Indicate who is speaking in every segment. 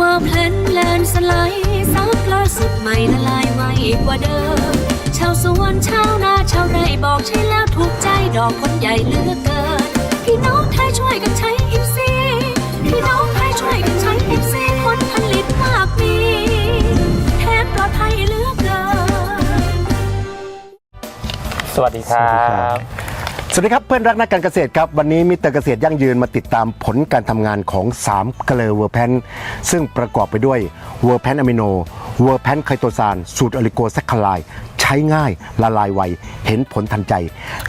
Speaker 1: ว่าเพลนแลนสไลด์ซับล่าสุดใหม่ละลายไวกว่าเดิม ชาวสวนชาวนาชาวไร่บอกใช่แล้วถูกใจดอกคนใหญ่เลือกเกิน พี่น้องไทยช่วยกันใช้อิฟซีพี่น้องไทยช่วยกันใช้อิฟซีผลผลิตมากมีแทนปลอดภัยเลือกเกิน
Speaker 2: สวัสดีครับ
Speaker 3: สวัสดีครับเพื่อนรักนักการเกษตรครับวันนี้มิเตอร์เกษตรยั่งยืนมาติดตามผลการทำงานของ3เกลือเวอร์แพนซึ่งประกอบไปด้วยเวอร์แพนอะมิโนเวอร์แพนไคโตซานสูตรอลิโกแซคคลาย ใช้ง่ายละลายไว เห็นผลทันใจ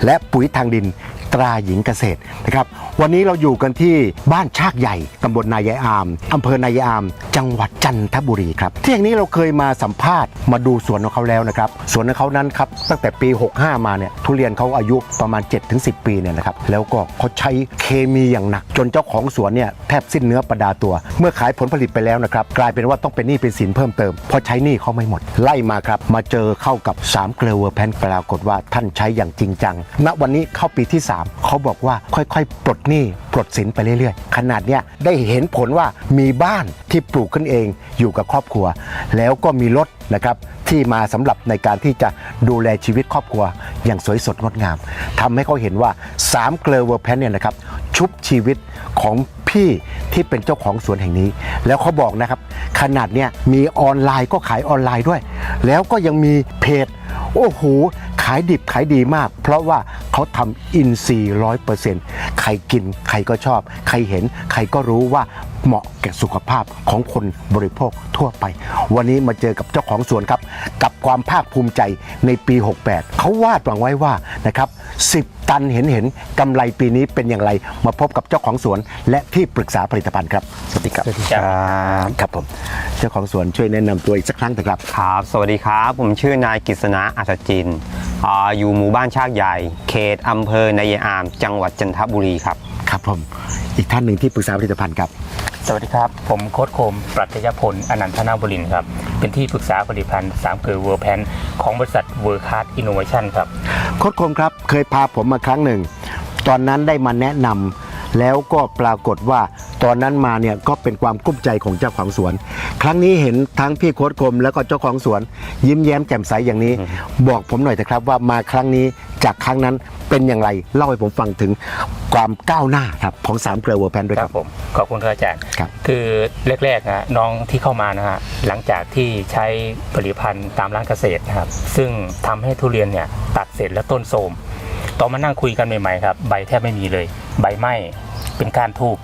Speaker 3: และปุ๋ยทางดิน ตราหญิงเกษตรนะครับวันนี้เราอยู่กันที่บ้านชากใหญ่ตำบลนายายอามอำเภอนายายอาม จังหวัดจันทบุรีครับที่แห่งนี้เราเคยมาสัมภาษณ์มาดูสวนของเขาแล้วนะครับสวนของเขานั้นครับตั้งแต่ปี 65 มาเนี่ยทุเรียนเขาอายุประมาณ 7-10 ปีเนี่ยนะครับแล้วก็เขาใช้เคมีอย่างหนัก จนเจ้าของสวนเนี่ยแทบสิ้นเนื้อประดาตัว เมื่อขายผลผลิตไปแล้วนะครับกลายเป็นว่าต้องเป็นหนี้เป็นสินเพิ่มเติมเพราะใช้หนี้เขาไม่หมด ไล่มาครับมาเจอเข้ากับ3เกลือเวอร์แพนปรากฏว่าท่านใช้อย่างจริงจังณวันนี้เข้าปีที่ 3เขาบอกว่าค่อยๆ ปลดหนี้ปลดสินไปเรื่อยๆ ขนาดเนี้ยได้เห็นผลว่ามีบ้านที่ปลูกขึ้นเองอยู่กับครอบครัว แล้วก็มีรถนะครับที่มาสำหรับในการที่จะดูแลชีวิตครอบครัว อย่างสวยสดงดงามทำให้เขาเห็นว่า3เกลอเวอร์แพนเนี่ยนะครับชุบชีวิตของพี่ที่เป็นเจ้าของสวนแห่งนี้ แล้วเขาบอกนะครับ ขนาดเนี้ยมีออนไลน์ก็ขายออนไลน์ด้วย แล้วก็ยังมีเพจ โอ้โห ขายดิบขายดีมาก เพราะว่าเขาทำอินซีร้อยเปอร์เซ็นต์ใครกินใครก็ชอบ ใครเห็นใครก็รู้ว่า เหมาะแก่สุขภาพของคนบริโภคทั่วไป วันนี้มาเจอกับเจ้าของสวนครับ กับความภาคภูมิใจในปี 68 เขาวาดหวังไว้ว่านะครับ10 ตันเห็นเห็นกำไรปีนี้เป็นอย่างไร มาพบกับเจ้าของสวน และที่ปรึกษาผลิตภัณฑ์ครับ สวัสดีครับ
Speaker 2: สวัสดีครับ
Speaker 3: ครับผมเจ้าของสวนช่วยแนะนำตัวอีกสักครั้งเถอะครับ
Speaker 4: ครับ สวัสดีครับ ผมชื่อนายกฤษณะอัศจินอ่าอยู่หมู่บ้านชากใหญ่ เขตอำเภอนายายอาม จังหวัดจันทบุรีครับ
Speaker 3: ครับผม อีกท่านหนึ่งที่ปรึกษาผลิตภัณฑ์ครับ
Speaker 2: สวัสดีครับ ผมโค้ดโคม ปรัชญาพล อนันทนาบุรินครับ เป็นที่ปรึกษาผลิตภัณฑ์สามเกลือเวอร์แพนของบริษัทเวอร์คัสอินโนเวชันครับ
Speaker 3: โค้ดคมครับ เคยพาผมมาครั้งหนึ่ง ตอนนั้นได้มาแนะนำแล้วก็ปรากฏว่าตอนนั้นมาเนี่ยก็เป็นความกุ้มใจของเจ้าของสวน ครั้งนี้เห็นทั้งพี่โค้ดคมแล้วก็เจ้าของสวน ยิ้มแย้มแจ่มใสอย่างนี้ บอกผมหน่อยเถอะครับว่ามาครั้งนี้จากครั้งนั้นเป็นอย่างไรเล่าให้ผมฟังถึง ความก้าวหน้าครับของสามเกลือเวอร์แพนด้วย
Speaker 2: ค
Speaker 3: ค
Speaker 2: รั
Speaker 3: รั
Speaker 2: บบ ผมขอบคุณครับอาจารย์
Speaker 3: ครับ
Speaker 2: คือแรกๆนะน้องที่เข้ามานะฮะหลังจากที่ใช้ผลิตภัณฑ์ตามร้านเกษตรนะครับ ซึ่งทำให้ทุเรียนเนี่ยตัดเสร็จแล้วต้นโทรมตอนมานั่งคุยกันใหม่ๆครับใบแทบไม่มีเลย ใบไหม้เป็นก้านทูบ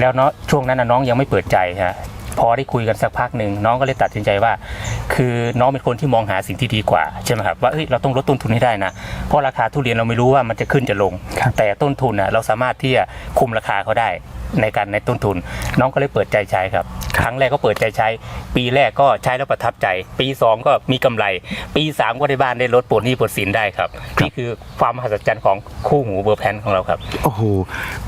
Speaker 2: แล้วเนาะช่วงนั้นนะน้องยังไม่เปิดใจฮะ พอได้คุยกันสักพักหนึ่งน้องก็เลยตัดสินใจว่า คือน้องเป็นคนที่มองหาสิ่งที่ดีกว่าใช่ไหมครับว่าเอ้ยเราต้องลดต้นทุนให้ได้นะเพราะราคาทุเรียนเราไม่รู้ว่ามันจะขึ้นจะลง แต่ต้นทุนน่ะเราสามารถที่จะคุมราคาเขาได้ในการในต้นทุน น้องก็เลยเปิดใจใช้ครับ ครั้งแรกก็เปิดใจใช้ ปีแรกก็ใช้แล้วประทับใจ ปีสองก็มีกำไร ปีสามก็ได้บ้านได้รถปลดหนี้ปลดสินได้ครับนี่คือความมหัศจรรย์ของคู่หูเบอร์แพนของเราครับ
Speaker 3: โอ้โห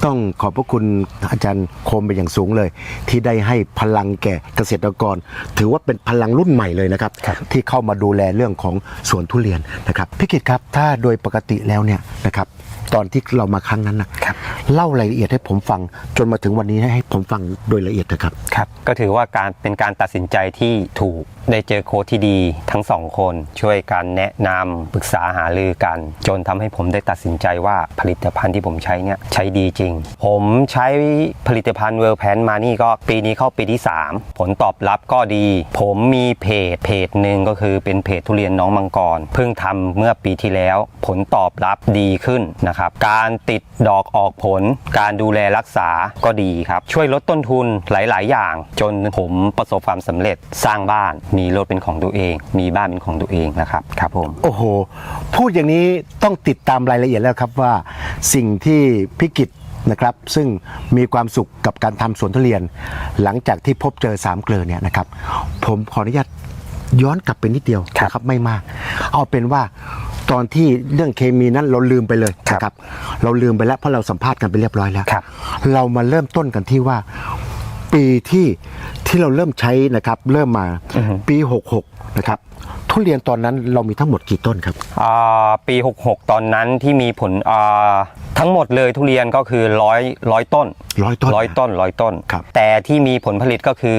Speaker 3: ต้องขอบพระคุณอาจารย์คมเป็นอย่างสูงเลย ที่ได้ให้พลังแก่เกษตรกร ถือว่าเป็นพลังรุ่นใหม่เลยนะครับที่เข้ามาดูแลเรื่องของสวนทุเรียนนะครับพี่กิตครับถ้าโดยปกติแล้วเนี่ยนะครับ ตอนที่เรามาครั้งนั้นนะเล่ารายละเอียดให้ผมฟังจนมาถึงวันนี้ให้ผมฟังโดยละเอียดนะครับ
Speaker 4: ครับ ก็ถือว่าการเป็นการตัดสินใจที่ถูก ได้เจอโค้ชที่ดีทั้งสองคนช่วยกันแนะนำปรึกษาหารือกัน จนทำให้ผมได้ตัดสินใจว่าผลิตภัณฑ์ที่ผมใช้เนี่ยใช้ดีจริง ผมใช้ผลิตภัณฑ์เวลแพนมานี่ก็ปีนี้เข้าปีที่ 3 ผลตอบรับก็ดี ผมมีเพจเพจหนึ่งก็คือเป็นเพจทุเรียนน้องมังกร เพิ่งทำเมื่อปีที่แล้ว ผลตอบรับดีขึ้นนะครับการติดดอกออกผล การดูแลรักษาก็ดีครับช่วยลดต้นทุนหลาย ๆ อย่าง จนผมประสบความสำเร็จสร้างบ้านมีรถเป็นของตัวเอง มีบ้านเป็นของตัวเองนะครับครับผม
Speaker 3: โอ้โห พูดอย่างนี้ต้องติดตามรายละเอียดแล้วครับว่าสิ่งที่พิกิตนะครับซึ่งมีความสุขกับการทำสวนทุเรียน หลังจากที่พบเจอสามเกลือเนี่ยนะครับ ผมขออนุญาตย้อนกลับไปนิดเดียวนะครับไม่มาก เอาเป็นว่าตอนที่เรื่องเคมีนั้นเราลืมไปเลยนะครับ เราลืมไปแล้วเพราะเราสัมภาษณ์กันไปเรียบร้อยแล้ว
Speaker 4: ครับ
Speaker 3: เรามาเริ่มต้นกันที่ว่า ปีที่ที่เราเริ่มใช้นะครับเริ่มมาปี 66 นะครับททุเรียนตอนนั้นเรามีทั้งหมดกี่ต้นครับ
Speaker 4: อ่าปี 66 ตอนนั้นที่มีผลอ่าทั้งหมดเลยทุเรียนก็คือร้อยร้อยต้น
Speaker 3: ร้อยต้น
Speaker 4: ร้อยต้นร้อยต้น
Speaker 3: ครับ
Speaker 4: แต่ที่มีผลผลิตก็คือ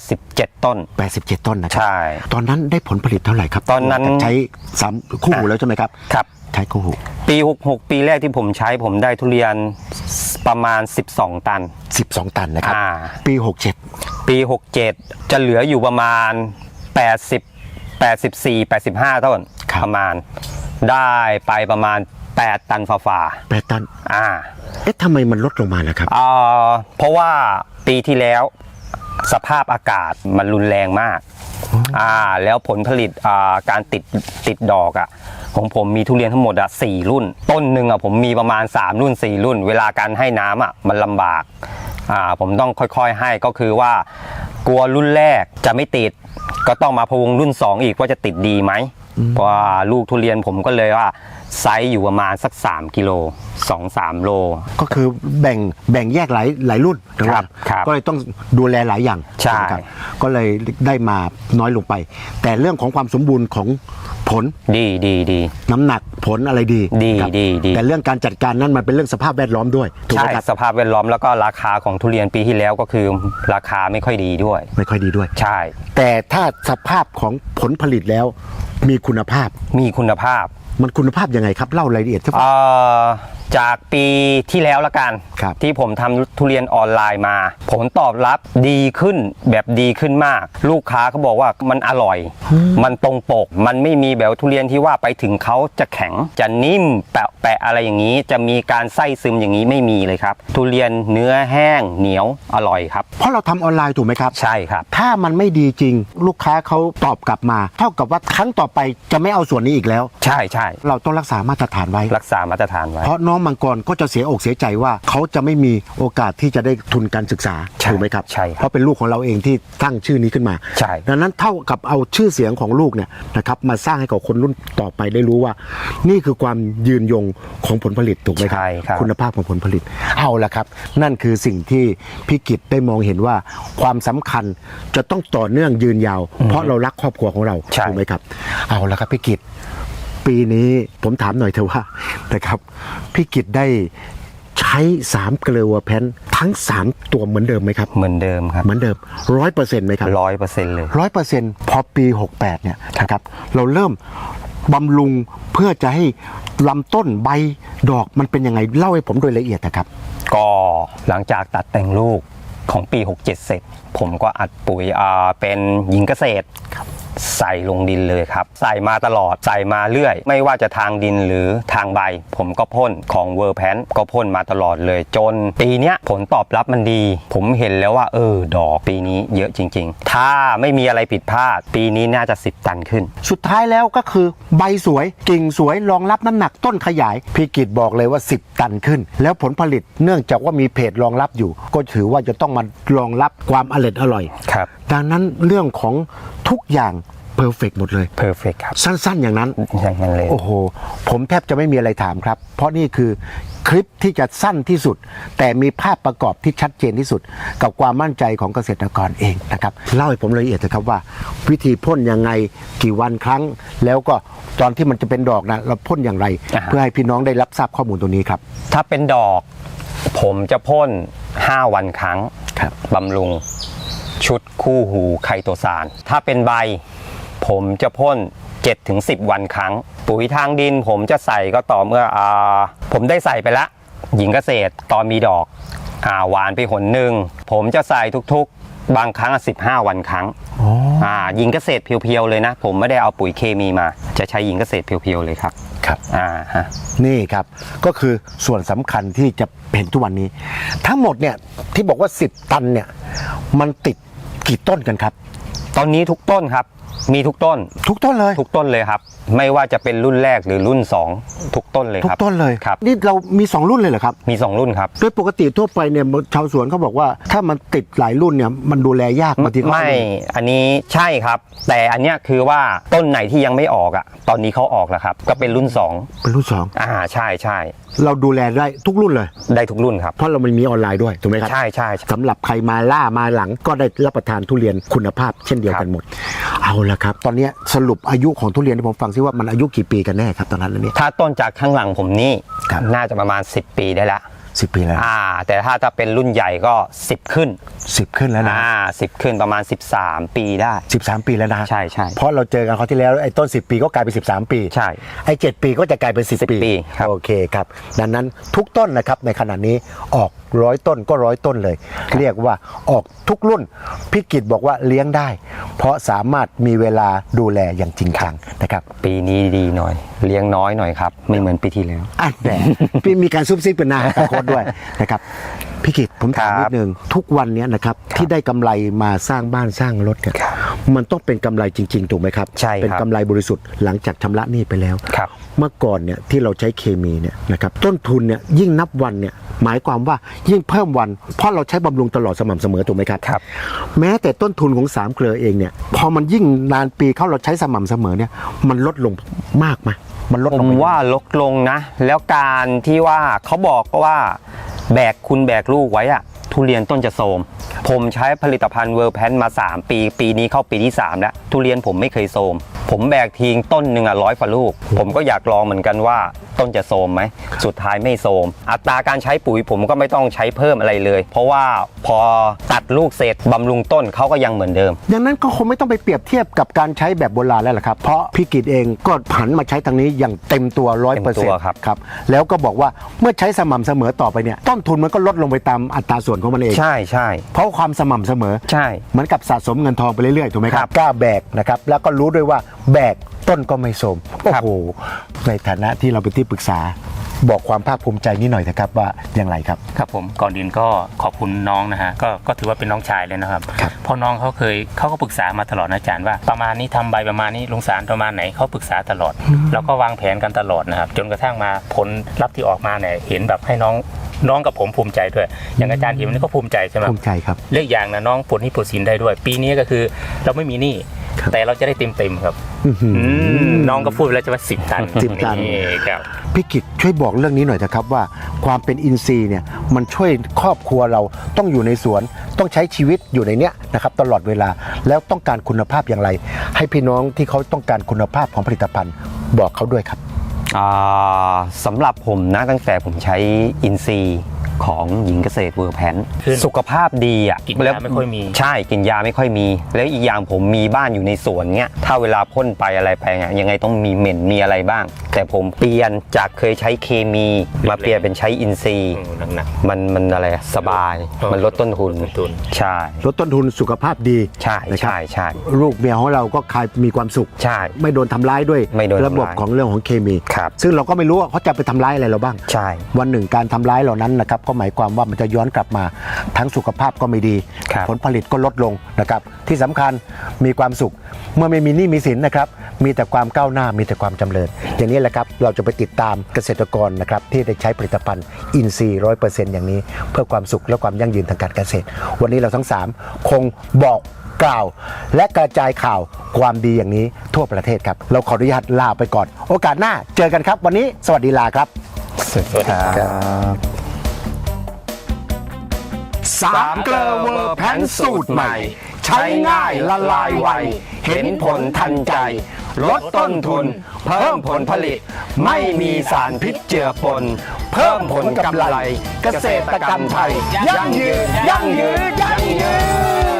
Speaker 4: 87 ต้น
Speaker 3: 87 ต้นนะครั
Speaker 4: ใช่
Speaker 3: ตอนนั้นได้ผลผลิตเท่าไหร่ครับ
Speaker 4: ตอนนั้น
Speaker 3: หลังจากใช้สามคู่หูแล้วใช่ไหมครับ
Speaker 4: ครับ
Speaker 3: ใช้คู่หู
Speaker 4: ปี 66 ปีแรกที่ผมใช้ผมได้ทุเรียนประมาณ 12 ตัน
Speaker 3: 12 ตันนะครับ
Speaker 4: อ่า
Speaker 3: ปี67
Speaker 4: ปี 67 จะเหลืออยู่ประมาณ 80 84 85 ต้น
Speaker 3: ครับ
Speaker 4: ประมาณ ได้ไปประมาณ 8 ตันฝ่า
Speaker 3: 8ตัน
Speaker 4: ๆอ่า
Speaker 3: เอ๊ะทำไมมันลดลงมาล่ะครับ
Speaker 4: อ่าเพราะว่าปีที่แล้วสภาพอากาศมันรุนแรงมาก อ่าแล้วผลผลิตอ่าการติดติดดอกอะของผมมีทุเรียนทั้งหมดอะสี่รุ่น ต้นหนึ่งอะผมมีประมาณ 3 รุ่น 4 รุ่น เวลาการให้น้ำอะมันลำบากอ่าผมต้องค่อยๆให้ก็คือว่ากลัวรุ่นแรกจะไม่ติด ก็ต้องมาพะวงรุ่น 2 อีกว่าจะติดดีไหมเพราะว่าลูกทุเรียนผมก็เลยว่า ไซส์อยู่ประมาณสัก 3 กิโล2-3 โล
Speaker 3: ก็คือแบ่งแบ่งแยกหลายหลายรุ่นนะค
Speaker 4: ครั
Speaker 3: รับบ
Speaker 4: ครับ
Speaker 3: ก็เลยต้องดูแลหลายอย่าง
Speaker 4: ใช่
Speaker 3: ไหมครับก็เลยได้มาน้อยลงไป แต่เรื่องของความสมบูรณ์ของผล
Speaker 4: ดีดีดี
Speaker 3: น้ำหนักผลอะไรดี
Speaker 4: ดี
Speaker 3: ครับ
Speaker 4: ดีดี
Speaker 3: แต่เรื่องการจัดการนั้นมันเป็นเรื่องสภาพแวดล้อมด้วยถูก
Speaker 4: ใช่
Speaker 3: ไหมครับ
Speaker 4: สภาพแวดล้อมแล้วก็ราคาของทุเรียนปีที่แล้วก็คือราคาไม่ค่อยดีด้วย
Speaker 3: ไม่ค่อยดีด้วย
Speaker 4: ใช่
Speaker 3: แต่ถ้าสภาพของผลผลิตแล้วมีคุณภาพ
Speaker 4: มีคุณภาพ
Speaker 3: มันคุณภาพยังไงครับเล่ารายละเอียดครั
Speaker 4: บ อ่า จากปีที่แล้วละกัน
Speaker 3: ครับ
Speaker 4: ที่ผมทำทุเรียนออนไลน์มา ผลตอบรับดีขึ้นแบบดีขึ้นมาก ลูกค้าเขาบอกว่ามันอร่อย มันตรงปก มันไม่มีแบบทุเรียนที่ว่าไปถึงเขาจะแข็งจะนิ่มแปะแปะอะไรอย่างนี้ จะมีการไส้ซึมอย่างนี้ไม่มีเลยครับ ทุเรียนเนื้อแห้งเหนียวอร่อยครับ
Speaker 3: เพราะเราทำออนไลน์ถูกไหมครับ
Speaker 4: ใช่ครับ
Speaker 3: ถ้ามันไม่ดีจริง ลูกค้าเขาตอบกลับมา เท่ากับว่าครั้งต่อไปจะไม่เอาส่วนนี้อีกแล้ว
Speaker 4: ใช่ใช่
Speaker 3: เราต้องรักษามาตรฐานไว้
Speaker 4: รักษามาตรฐานไว้
Speaker 3: เพราะน้องมังกรก็จะเสียอกเสียใจว่าเขาจะไม่มีโอกาสที่จะได้ทุนการศึกษา
Speaker 4: ใช่
Speaker 3: ถูกไหมครับ
Speaker 4: ใช่ครับ
Speaker 3: เพราะเป็นลูกของเราเองที่ตั้งชื่อนี้ขึ้นมา
Speaker 4: ใช่
Speaker 3: ดังนั้นเท่ากับเอาชื่อเสียงของลูกเนี่ยนะครับมาสร้างให้กับคนรุ่นต่อไปได้รู้ว่า นี่คือความยืนยงของผลผลิตถูกไหมครับ
Speaker 4: ใช่ครับ
Speaker 3: คุณภาพของผลผลิตเอาละครับ นั่นคือสิ่งที่พี่กิตได้มองเห็นว่าความสำคัญจะต้องต่อเนื่องยืนยาว เพราะเรารักครอบครัวของเรา
Speaker 4: ใช่
Speaker 3: ถูกไหมครับ เอาละครับพี่กิต ปีนี้ผมถามหน่อยเถอะว่านะครับพี่กิตได้ใช้3เกลือแพนทั้ง3ตัวเหมือนเดิมไหมครับ
Speaker 4: เหมือนเดิมครับ
Speaker 3: เหมือนเดิมร้อยเปอร์เซ็นต์ไหมครับ
Speaker 4: ร้อยเปอร์เซ็นต์เลย
Speaker 3: ร้อยเปอร์เซ็นต์พอปี68เนี่ยนะครับเราเริ่มบำรุงเพื่อจะให้ลำต้นใบดอกมันเป็นยังไงเล่าให้ผมโดยละเอียดนะครับ
Speaker 4: ก็หลังจากตัดแต่งลูกของปี 67 เสร็จ ผมก็อัดปุ๋ยอ่าเป็นหญิงเกษตร ใส่ลงดินเลยครับ ใส่มาตลอดใส่มาเรื่อย ไม่ว่าจะทางดินหรือทางใบ ผมก็พ่นของเวอร์แพนก็พ่นมาตลอดเลย จนปีเนี้ยผลตอบรับมันดี ผมเห็นแล้วว่า เออ ดอกปีนี้เยอะจริง ๆ ถ้าไม่มีอะไรผิดพลาด ปีนี้น่าจะ 10 ตันขึ้น
Speaker 3: สุดท้ายแล้วก็คือใบสวยกิ่งสวยรองรับน้ำหนักต้นขยายพี่กิตบอกเลยว่า 10 ตันขึ้น แล้วผลผลิตเนื่องจากว่ามีเพจรองรับอยู่ ก็ถือว่าจะต้องมารองรับความอร่อยอร่อย
Speaker 4: ครับ
Speaker 3: ดังนั้นเรื่องของทุกอย่างเพอร์เฟกหมดเลย
Speaker 4: เพอร์เฟกครับ
Speaker 3: สั้นๆ อย่างนั้น
Speaker 4: อย่างนั้นเลย
Speaker 3: โอ้โห ผมแทบจะไม่มีอะไรถามครับ เพราะนี่คือคลิปที่จะสั้นที่สุด แต่มีภาพประกอบที่ชัดเจนที่สุด กับความมั่นใจของเกษตรกรเองนะครับ เล่าให้ผมละเอียดนะครับว่า วิธีพ่นยังไงกี่วันครั้ง แล้วก็ตอนที่มันจะเป็นดอกนะเราพ่นอย่างไร
Speaker 4: อ่าฮะ
Speaker 3: เพื่อให้พี่น้องได้รับทราบข้อมูลตรงนี้ครับ
Speaker 4: ถ้าเป็นดอก ผมจะพ่น 5 วันครั้ง
Speaker 3: ครับ
Speaker 4: บำรุง ชุดคู่หูไคโตซานถ้าเป็นใบ ผมจะพ่น 7-10 วันครั้ง ปุ๋ยทางดินผมจะใส่ก็ต่อเมื่ออาผมได้ใส่ไปละหญิงเกษตรตอนมีดอกอาหวานไปหนหนึ่ง ผมจะใส่ทุกๆ บางครั้ง 15 วันครั้งอ่าหญิงเกษตรเพียวๆเลยนะ ผมไม่ได้เอาปุ๋ยเคมีมา จะใช้หญิงเกษตรเพียวๆเลยครับ
Speaker 3: ครับ
Speaker 4: อ่าฮะ
Speaker 3: นี่ครับก็คือส่วนสำคัญที่จะเห็นทุกวันนี้ ทั้งหมดเนี่ยที่บอกว่า 10 ตันเนี่ยมันติด กี่ต้นกันครับ
Speaker 4: ตอนนี้ทุกต้นครับ มีทุกต้น
Speaker 3: ทุกต้นเลย
Speaker 4: ทุกต้นเลยครับ ไม่ว่าจะเป็นรุ่นแรกหรือรุ่น 2 ทุกต้นเลย
Speaker 3: ทุ
Speaker 4: ค
Speaker 3: ก
Speaker 4: รับ
Speaker 3: ต้นเลย
Speaker 4: ครับ
Speaker 3: นี่เรามี 2 รุ่นเลยเหรอครับ
Speaker 4: มี 2 รุ่นครับ
Speaker 3: โดยปกติทั่วไปเนี่ยชาวสวนเขาบอกว่า ถ้ามันติดหลายรุ่นเนี่ยมันดูแลยากบางทีก็
Speaker 4: ไม่ อันนี้ใช่ครับ แต่อันเนี้ยคือว่าต้นไหนที่ยังไม่ออกอะ ตอนนี้เขาออกแล้วครับ ก็เป็นรุ่น
Speaker 3: เป็นรุ่นสอง
Speaker 4: 2อ่าใช่ใช่
Speaker 3: เราดูแลได้ทุกรุ่นเลย
Speaker 4: ได้ทุกรุ่นครับ
Speaker 3: เพราะเรามันมีออนไลน์ด้วยถูกไหมครับ
Speaker 4: ใช่ใช่ใช่
Speaker 3: สำหรับใครมาล่ามาหลังก็ได้รับประทานทุเรียนคุณภาพเช่นเดียวกันหมด เอาละครับ ตอนเนี้ยสรุปอายุของทุเรียนที่ผมฟังซิว่ามันอายุกี่ปีกันแน่ครับตอนนั้นแล้วเนี่ย
Speaker 4: ถ้าต้นจากข้างหลังผมนี่
Speaker 3: ครับ
Speaker 4: น่าจะประมาณ 10 ปีได้ละ
Speaker 3: สิบปีแล้ว
Speaker 4: อ่า แต่ถ้าถ้าเป็นรุ่นใหญ่ก็10ขึ้น
Speaker 3: สิบขึ้นแล้วนะ
Speaker 4: อ่าสิบขึ้นประมาณ13ปีได้
Speaker 3: สิบสามปีแล้วนะ
Speaker 4: ใช่ใช่
Speaker 3: เพราะเราเจอกันคราวที่แล้วไอ้ต้น10ปีก็กลายเป็น13ปี
Speaker 4: ใช่
Speaker 3: ไอ้7ปีก็จะกลายเป็น10
Speaker 4: 10
Speaker 3: ปี
Speaker 4: ปีครับ
Speaker 3: โอเคครับ ดังนั้นทุกต้นนะครับในขณะนี้ออก ร้อยต้นก็ร้อยต้นเลย เรียกว่าออกทุกรุ่นพี่กิตบอกว่าเลี้ยงได้ เพราะสามารถมีเวลาดูแลอย่างจริงจังนะครับ
Speaker 4: ปีนี้ดีหน่อย เลี้ยงน้อยหน่อยครับ ไม่เหมือนปีที่แล้ว
Speaker 3: อะแหมพี่มีการซุบซิบเป็นหน้าตาโคตด้วยนะครับพี่กิตผมถาม
Speaker 4: ครั
Speaker 3: นิ
Speaker 4: บ
Speaker 3: ดนึงทุกวันเนี้ยนะครับที่ได้กำไรมาสร้างบ้านสร้างรถเนี่ย
Speaker 4: ครับ
Speaker 3: มันต้องเป็นกำไรจริง ๆ ถูกไหมครับ
Speaker 4: ใช่ครับ
Speaker 3: เป็นกำไรบริสุทธิ์หลังจากชำระหนี้ไปแล้ว
Speaker 4: ครับ
Speaker 3: เมื่อก่อนเนี่ยที่เราใช้เคมีเนี่ยนะครับต้นทุนเนี่ยยิ่งนับวันเนี่ยหมายความว่ายิ่งเพิ่มวัน เพราะเราใช้บำรุงตลอดสม่ำเสมอถูกไหมครับ
Speaker 4: ครับ
Speaker 3: แม้แต่ต้นทุนของสามเกลือเองเนี่ยพอมันยิ่งนานปีเข้าเราใช้สม่ำเสมอเนี่ยมันลดลงมากไหมมันลด
Speaker 4: ผ
Speaker 3: ลง
Speaker 4: ม
Speaker 3: ไห
Speaker 4: ว่าลดลงนะ แล้วการที่ว่าเขาบอกว่าแบกคุณแบกลูกไว้อะ ทุเรียนต้นจะโทรมผมใช้ผลิตภัณฑ์เวอร์แพนมา 3 ปี ปีนี้เข้าปีที่ 3 แล้ว ทุเรียนผมไม่เคยโทรม ผมแบกทิ้งต้นหนึ่งอะร้อยฝ่าลูก ผมก็อยากลองเหมือนกันว่าต้นจะโทรมไหม สุดท้ายไม่โทรมอัตราการใช้ปุ๋ยผมก็ไม่ต้องใช้เพิ่มอะไรเลย เพราะว่าพอตัดลูกเสร็จบำรุงต้นเขาก็ยังเหมือนเดิม
Speaker 3: อย่างนั้นก็คงไม่ต้องไปเปรียบเทียบกับการใช้แบบโบราณแล้วล่ะครับ เพราะพี่กิตเองก็ผันมาใช้ทางนี้อย่างเต็มตัวร้อย
Speaker 4: เต็
Speaker 3: เปอร์
Speaker 4: มตั
Speaker 3: เซ็น
Speaker 4: ว
Speaker 3: ต์
Speaker 4: ครับ
Speaker 3: ครับ แล้วก็บอกว่าเมื่อใช้สม่ำเสมอต่อไปเนี่ยต้นทุนมันก็ลดลงไปตามอัตราส่วนของมันเอง
Speaker 4: ใช่ใช่
Speaker 3: เพราะความสม่ำเสมอ
Speaker 4: ใช่
Speaker 3: เหมือนกับสะสมเงินทองไปเรื่อยๆ ถูกไหมค
Speaker 4: ค
Speaker 3: รั
Speaker 4: รั
Speaker 3: บบ กล้าแบกนะครับ แล้วก็รู้ด้วยว่าแบกต้นก็ไม่โสมโอ้
Speaker 4: ครับ
Speaker 3: โหในฐานะที่เราเป็นที่ปรึกษาบอกความภาคภูมิใจนิดหน่อยนะครับว่าอย่างไรครับ
Speaker 2: ครับผมก่อนอื่นก็ขอบคุณน้องนะฮะก็ก็ถือว่าเป็นน้องชายเลยนะครับ
Speaker 3: ครับ
Speaker 2: เพราะน้องเขาเคยเขาก็ปรึกษามาตลอดนะอาจารย์ว่าประมาณนี้ทำใบประมาณนี้ลงสารประมาณไหนเขาปรึกษาตลอด แล้วก็วางแผนกันตลอดนะครับจนกระทั่งมาผลลัพธ์ที่ออกมาเนี่ยเห็นแบบให้น้องน้องกับผมภูมิใจด้วย อย่างอาจารย์เห็นนี่ก็ภูมิใจใช่ไหม
Speaker 3: ภูมิใจครับ
Speaker 2: เลือกอย่างนะน้องปลดหนี้ปลดสินได้ด้วย ปีนี้ก็คือเราไม่มีหนี้
Speaker 3: ครับ
Speaker 2: แต่เราจะได้เต็มเต็มๆครับ
Speaker 3: อื้อหืออ
Speaker 2: อืมน้องก็พูดไปแล้วจะว่าสิบตัน
Speaker 3: สิบตัน
Speaker 2: ครับ
Speaker 3: พี่กิตช่วยบอกเรื่องนี้หน่อยนะครับว่าความเป็นอินทรีย์เนี่ยมันช่วยครอบครัวเราต้องอยู่ในสวน ต้องใช้ชีวิตอยู่ในเนี้ยนะครับตลอดเวลาแล้วต้องการคุณภาพอย่างไร ให้พี่น้องที่เขาต้องการคุณภาพของผลิตภัณฑ์ บอกเขาด้วยครับ
Speaker 4: อ่าสำหรับผมนะตั้งแต่ผมใช้อินซีย์ ของหญิงเกษตรเวอร์แพน
Speaker 2: ขึ้น
Speaker 4: สุขภาพดีอะ
Speaker 2: กินยา
Speaker 4: แล้ว
Speaker 2: ไม่ค่อยมี
Speaker 4: ใช่กินยาไม่ค่อยมี แล้วอีกอย่างผมมีบ้านอยู่ในสวนเนี้ยถ้าเวลาพ่นไปอะไรไปไงยังไงต้องมีเหม็นมีอะไรบ้าง แต่ผมเปลี่ยนจากเคยใช้เคมีมาเปลี่ยนเป็นใช้อินซีย์
Speaker 2: อืมหนัก
Speaker 4: มันมันอะไรอะสบาย
Speaker 2: เออ
Speaker 4: มันลดต้นทุน
Speaker 2: ลดต้นทุน
Speaker 4: ใช่
Speaker 3: ลดต้นทุนสุขภาพดี
Speaker 4: ใช่
Speaker 3: นะครับ
Speaker 4: ใช่ใช่
Speaker 3: ลูกเมียของเราก็คลายมีความสุข
Speaker 4: ใช่
Speaker 3: ไม่โดนทำร้ายด้วย
Speaker 4: ไม่โดนทำร้าย
Speaker 3: ระบบของเรื่องของเคมี
Speaker 4: ครับ
Speaker 3: ซึ่งเราก็ไม่รู้ว่าเขาจะไปทำร้ายอะไรเราบ้าง
Speaker 4: ใช่
Speaker 3: วันหนึ่งการทำร้ายเหล่านั้นนะครับก็หมายความว่ามันจะย้อนกลับมา ทั้งสุขภาพก็ไม่ดี
Speaker 4: ครับ
Speaker 3: ผลผลิตก็ลดลงนะครับ ที่สำคัญมีความสุข เมื่อไม่มีหนี้มีสินนะครับ มีแต่ความก้าวหน้ามีแต่ความจำเริญอย่างนี้แหละครับเราจะไปติดตามเกษตรกรนะครับที่ได้ใช้ผลิตภัณฑ์อินทรีย์ร้อยเปอร์เซ็นต์อย่างนี้ เพื่อความสุขและความยั่งยืนทางการเกษตร วันนี้เราทั้ง 3 คงบอกกล่าว และกระจายข่าวความดีอย่างนี้ทั่วประเทศครับ เราขออนุญาตลาไปก่อน โอกาสหน้าเจอกันครับ วันนี้สวัสดีลาครับ
Speaker 4: สวัสดีครับ
Speaker 3: สามเกลอเวอร์แพนสูตรใหม่ ใช้ง่ายละลายไว เห็นผลทันใจ ลดต้นทุน เพิ่มผลผลิต ไม่มีสารพิษเจือปน เพิ่มผลกำไร เกษตรกรรมไทย ยั่งยืนยั่งยืนยั่งยืน